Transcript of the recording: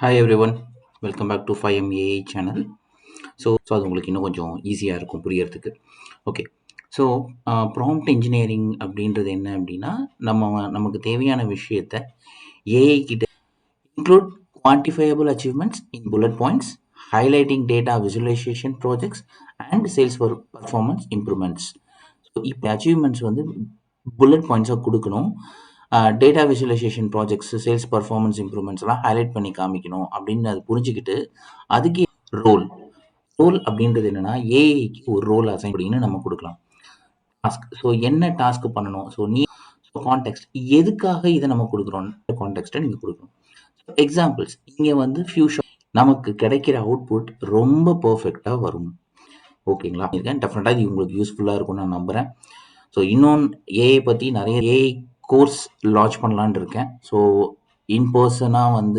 Hi everyone welcome back to five MAI channel so so அது உங்களுக்கு இன்னும் கொஞ்சம் ஈஸியாக இருக்கும் புரியறதுக்கு. ஓகே ஸோ ப்ராம்ப்ட் இன்ஜினியரிங் அப்படின்றது என்ன அப்படின்னா நம்ம நமக்கு தேவையான விஷயத்த ஏஐ கிட்ட include quantifiable achievements in bullet points highlighting data visualisation projects and sales performance improvements so இப்போ அச்சீவ்மெண்ட்ஸ் வந்து புல்லட் பாயிண்ட்ஸாக கொடுக்கணும். Data visualisation projects sales performance இம்ப்ரூவ்மெண்ட்ஸ்லாம் highlight பண்ணி காமிக்கணும் அப்படின்னு அது புரிஞ்சுக்கிட்டு அதுக்கு ரோல் ரோல் அப்படின்றது என்னன்னா ஏஐக்கு ஒரு ரோல் அசைன் அப்படின்னு நம்ம கொடுக்கலாம். டாஸ்க் ஸோ என்ன டாஸ்க் பண்ணணும்? ஸோ நீ கான்டெக்ட் எதுக்காக இதை நம்ம கொடுக்குறோம்? கான்டெக்ட்டை நீங்கள் கொடுக்கணும். எக்ஸாம்பிள்ஸ் இங்கே வந்து ஃபியூஷன் நமக்கு கிடைக்கிற அவுட்புட் ரொம்ப பர்ஃபெக்டாக வரும். ஓகேங்களா? இருக்கேன் டெஃபினட்டாக இது உங்களுக்கு யூஸ்ஃபுல்லாக இருக்கும்னு நான் நம்புகிறேன் ஸோ இன்னொன்று ஏஐ பற்றி நிறைய ஏஐ கோர்ஸ் லான்ச் பண்ணலான்னு இருக்கேன். ஸோ இன் பர்சனாக வந்து